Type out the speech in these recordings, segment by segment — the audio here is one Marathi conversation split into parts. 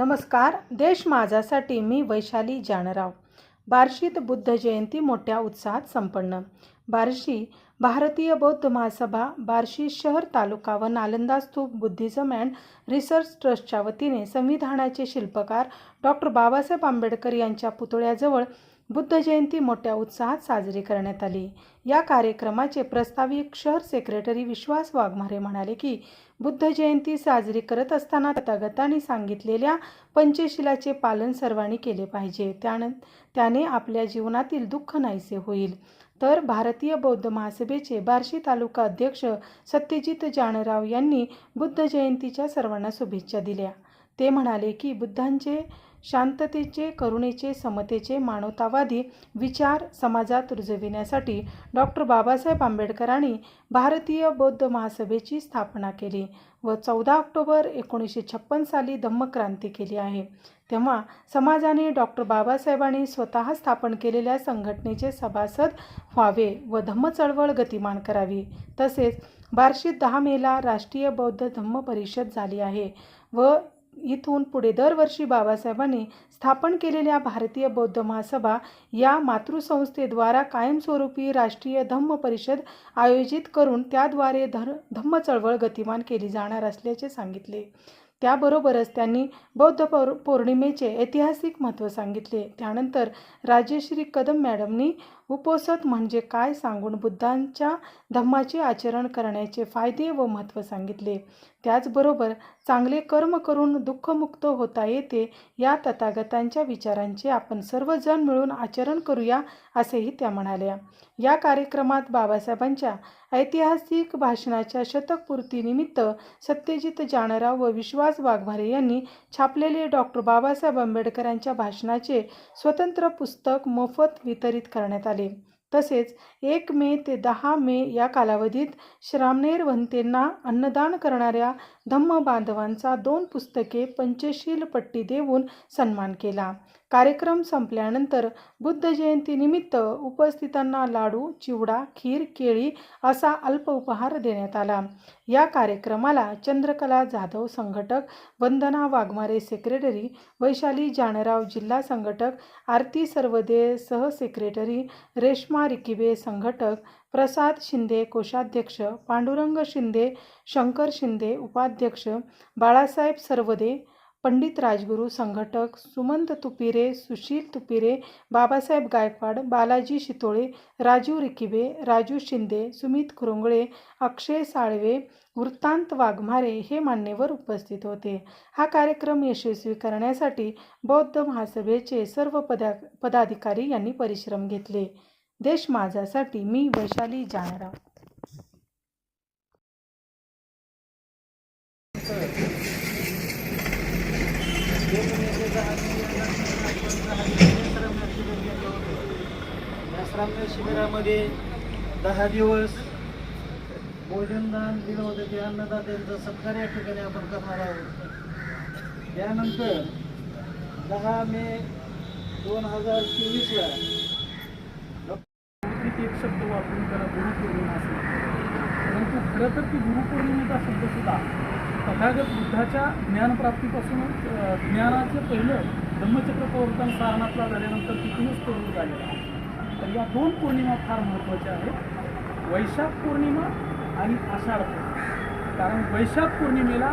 नमस्कार देश माझासाठी मी वैशाली जानराव. बार्शीत बुद्ध जयंती मोठ्या उत्साहात संपन्न. बार्शी भारतीय बौद्ध महासभा बार्शी शहर तालुका व नालंदा स्तूप बुद्धिझम अँड रिसर्च ट्रस्टच्या वतीने संविधानाचे शिल्पकार डॉक्टर बाबासाहेब आंबेडकर यांच्या पुतळ्याजवळ बुद्ध जयंती मोठ्या उत्साहात साजरी करण्यात आली. या कार्यक्रमाचे प्रस्ताविक शहर सेक्रेटरी विश्वास वाघमारे म्हणाले की बुद्ध जयंती साजरी करत असताना तथागतांनी सांगितलेल्या पंचशिलाचे पालन सर्वांनी केले पाहिजे. त्यान त्याने आपल्या जीवनातील दुःख नाहीसे होईल. तर भारतीय बौद्ध महासभेचे बार्शी तालुका अध्यक्ष सत्यजित जानराव यांनी बुद्ध जयंतीच्या सर्वांना शुभेच्छा दिल्या. ते म्हणाले की बुद्धांचे शांततेचे करुणेचे समतेचे मानवतावादी विचार समाजात रुजविण्यासाठी डॉक्टर बाबासाहेब आंबेडकरांनी भारतीय बौद्ध महासभेची स्थापना केली व चौदा ऑक्टोबर एकोणीसशे छप्पन साली धम्मक्रांती केली आहे. तेव्हा समाजाने डॉक्टर बाबासाहेबांनी स्वतः स्थापन केलेल्या संघटनेचे सभासद व्हावे व धम्म चळवळ गतिमान करावी. तसेच बार्शीत दहा मेला राष्ट्रीय बौद्ध धम्म परिषद झाली आहे व इथून पुढे दरवर्षी बाबासाहेबांनी स्थापन केलेल्या भारतीय बौद्ध महासभा या मातृसंस्थेद्वारा कायमस्वरूपी राष्ट्रीय धम्म परिषद आयोजित करून त्याद्वारे धर धम्म चळवळ गतिमान केली जाणार असल्याचे सांगितले. त्याबरोबरच त्यांनी बौद्ध पौर पौर्णिमेचे ऐतिहासिक महत्त्व सांगितले. त्यानंतर राजेश्री कदम मॅडमनी उपोसत म्हणजे काय सांगून बुद्धांच्या धम्माचे आचरण करण्याचे फायदे व महत्त्व सांगितले. त्याचबरोबर चांगले कर्म करून दुःखमुक्त होता येते या तथागतांच्या विचारांचे आपण सर्वजण मिळून आचरण करूया असेही त्या म्हणाल्या. या कार्यक्रमात बाबासाहेबांच्या ऐतिहासिक भाषणाच्या शतकपूर्तीनिमित्त सत्यजित जानराव व विश्वास वाघमारे यांनी छापलेले डॉक्टर बाबासाहेब आंबेडकरांच्या भाषणाचे स्वतंत्र पुस्तक मोफत वितरित करण्यात आले. तसेच एक मे ते दहा मे या कालावधीत श्रामणेर वंतेंना अन्नदान करणाऱ्या धम्म बांधवांचा दोन पुस्तके पंचशील पट्टी देऊन सन्मान केला. कार्यक्रम संपल्यानंतर बुद्ध जयंतीनिमित्त उपस्थितांना लाडू चिवडा खीर केळी असा अल्प उपहार देण्यात आला. या कार्यक्रमाला चंद्रकला जाधव संघटक वंदना वाघमारे सेक्रेटरी वैशाली जानराव जिल्हा संघटक आरती सर्वदे सहसेक्रेटरी रेश्मा रिकिबे संघटक प्रसाद शिंदे कोषाध्यक्ष पांडुरंग शिंदे शंकर शिंदे उपाध्यक्ष बाळासाहेब सर्वदे पंडित राजगुरू संघटक सुमंत तुपिरे सुशील तुपिरे बाबासाहेब गायकवाड बालाजी शितोळे राजू रिकिबे राजू शिंदे सुमित खुरुंगळे अक्षय साळवे वृत्तांत वाघमारे हे मान्यवर उपस्थित होते. हा कार्यक्रम यशस्वी करण्यासाठी बौद्ध महासभेचे सर्व पदा पदाधिकारी यांनी परिश्रम घेतले. देश माझ्यासाठी मी वैशाली जानराव या श्राम्य शिबिरामध्ये दहा दिवस भोजनदान दिलं होतं ते अन्नदात्यांचा. सत्कार या ठिकाणी आपण करणार आहोत. त्यानंतर दहा मे दोन हजार चोवीसला एक शब्द वापरून त्याला गुरुपौर्णिमा असेल परंतु खरं तर ती गुरुपौर्णिमेचा शब्दसुद्धा तथागत बुद्धाच्या ज्ञानप्राप्तीपासून ज्ञानाचं पहिलं धम्मचक्र प्रवर्तन सारनाथला झाल्यानंतर तिथूनच प्रवृत्त झालेला आहे. तर या दोन पौर्णिमा फार महत्त्वाच्या आहेत. वैशाख पौर्णिमा आणि आषाढ पौर्णिमा. कारण वैशाख पौर्णिमेला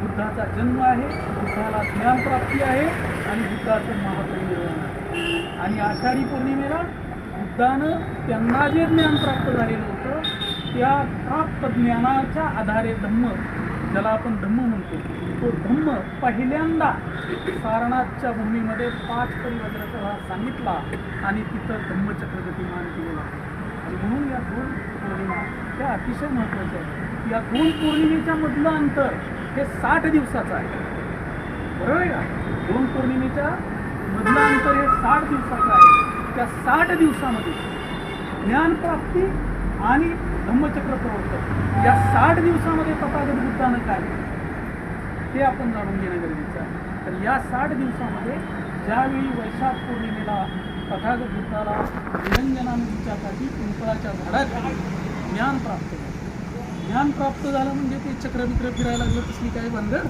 बुद्धाचा जन्म आहे बुद्धाला ज्ञानप्राप्ती आहे आणि बुद्धाचं महापरिनिर्वाण आहे. आणि आषाढी पौर्णिमेला बुद्धानं त्यांना जे ज्ञान प्राप्त झालेलं होतं त्या प्राप्त ज्ञानाच्या आधारे धम्म ज्याला आपण धम्म म्हणतो तो धम्म पहिल्यांदा सारनाथच्या भूमीमध्ये पाच परिवर्तनाचा सांगितला आणि तिथं धम्मचक्र गतिमान केलेला आणि म्हणून या दोन पौर्णिमा त्या अतिशय महत्त्वाच्या आहेत या दोन पौर्णिमेच्या मधलं अंतर हे साठ दिवसाचं आहे. बरोबर आहे का? दोन पौर्णिमेच्या मधलं अंतर हे साठ दिवसाचं आहे. त्या साठ दिवसामध्ये ज्ञानप्राप्ती आणि धम्मचक्र प्रवर्तन. या साठ दिवसामध्ये तथागत बुद्धानं काय ते आपण जाणून घेणं गरजेचं आहे. तर या साठ दिवसामध्ये ज्यावेळी वैशाख पौर्णिमेला तथागत बुद्धाला निरंजनानंदीच्यासाठी पिंपळाच्या झाडाखाली ज्ञान प्राप्त झालं. ज्ञान प्राप्त झालं म्हणजे ते चक्रविक्र फिरायला लागलं तसली काही भानगड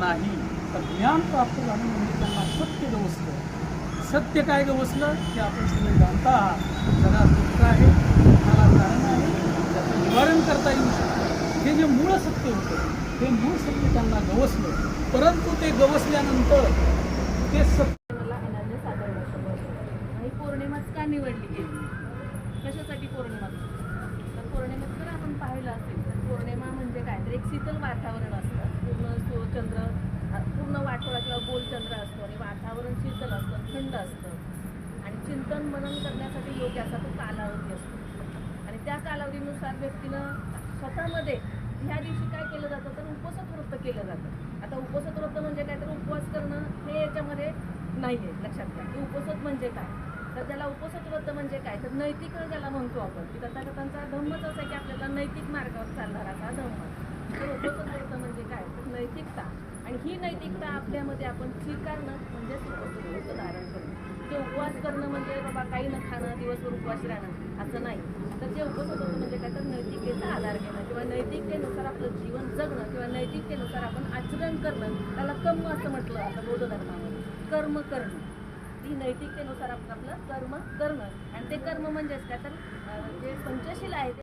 नाही. तर ज्ञान प्राप्त झालं म्हणजे त्यांना सत्य गवसलं. सत्य काय गवसलं? की आपण तुम्ही जाणता आहात जगात दुःख आहे त्याला कारण आहे त्याचं निवारण करता येऊ शकतं. हे जे मूळ सत्य होतं ते मूळ सत्य त्यांना गवसलं. परंतु ते गवसल्यानंतर ते सत्य आणि पौर्णिमाच का निवडली गेली? कशासाठी पौर्णिमा? तर जर आपण पाहिलं असेल. तर पौर्णिमा म्हणजे काय? तर एक शीतल वातावरण असतं. पूर्ण चंद्र अ, पूर्ण वाटोळा किंवा गोल चंद्र असतो आणि वातावरण शीतल असतं थंड असतं. आणि चिंतन मनन करण्यासाठी योग्य असा तो कालावधी असतो. आणि त्या कालावधीनुसार व्यक्तीनं स्वतःमध्ये ह्या दिवशी काय केलं जातं? तर उपसत व्रत केलं जातं. आता उपसत व्रत म्हणजे काय? तर उपवास करणं हे याच्यामध्ये नाही आहे लक्षात घ्या. की उपसत म्हणजे काय? तर त्याला उपसत व्रत म्हणजे काय? तर नैतिक ज्याला म्हणतो आपण की तथागतांचा धम्मच असं आहे की आपल्याला नैतिक मार्गावर चालणारा असा धम्म. तर उपसत व्रत म्हणजे काय? तर नैतिकता. आणि ही नैतिकता आपल्यामध्ये आपण स्वीकारणं म्हणजेच उपसत धारण करणं. ते उपवास करणं म्हणजे बाबा काही न खाणं दिवसभर उपवास राहणं असं नाही. तर जे उपवास होतं म्हणजे काय तर नैतिकतेचा आधार घेणं किंवा नैतिकतेनुसार आपलं जीवन जगणं किंवा नैतिकतेनुसार आपण आचरण करणं त्याला कर्म असं म्हटलं आता बौद्ध धर्मामध्ये कर्म करणं. ही नैतिकतेनुसार आपण आपलं कर्म करणं. आणि ते कर्म म्हणजेच काय तर जे पंचशील आहे ते